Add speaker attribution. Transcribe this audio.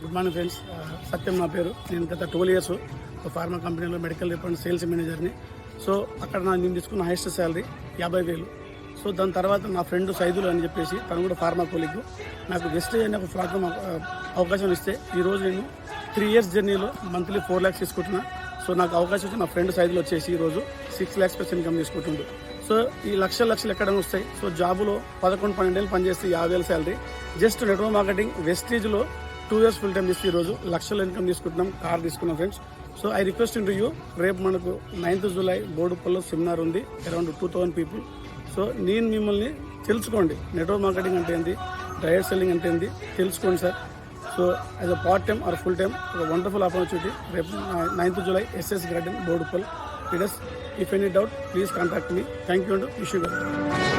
Speaker 1: Good morning friends. సత్యం నా పేరు. నేను గత ట్వెల్వ్ ఇయర్స్ ఫార్మా కంపెనీలో మెడికల్ రిప్రజెంట్ సేల్స్ మేనేజర్ని. సో అక్కడ నా నేను తీసుకున్న హైయెస్ట్ శాలరీ యాభై వేలు. సో దాని తర్వాత నా ఫ్రెండ్ సైదులు అని చెప్పేసి తను కూడా ఫార్మా కోలిక్ నాకు వెస్టేజ్ అనే ఒక ప్లాట్ఫామ్ అవకాశం ఇస్తే ఈరోజు నేను త్రీ ఇయర్స్ జర్నీలో మంత్లీ ఫోర్ ల్యాక్స్ తీసుకుంటున్నా. సో నాకు అవకాశం వచ్చి నా ఫ్రెండ్ సైజులో వచ్చేసి ఈరోజు సిక్స్ ల్యాక్స్ ప్లస్ ఇన్కమ్ తీసుకుంటుండు. సో ఈ లక్షల లక్షలు ఎక్కడ వస్తాయి. సో జాబులో పదకొండు పన్నెండేళ్ళు పనిచేస్తే యాభై వేల శాలరీ. జస్ట్ నెట్వర్క్ మార్కెటింగ్ వెస్టేజ్లో టూ ఇయర్స్ ఫుల్ టైం చేస్తే ఈరోజు లక్షల ఇన్కమ్ తీసుకుంటున్నాం కార్ తీసుకున్నాం friends so I request to you రేపు మనకు నైన్త్ జూలై బోడుపల్లో సెమినార్ ఉంది around two thousand people so నేను మిమ్మల్ని తెలుసుకోండి నెట్వర్క్ మార్కెటింగ్ అంటే ఏంటి డైరెక్ట్ సెల్లింగ్ అంటే ఏంది తెలుసుకోండి sir so as a part time or full time ఒక వండర్ఫుల్ ఆపర్చునిటీ రేపు ninth July SS garden Boduppal it if any doubt please contact me thank you and wish you గారు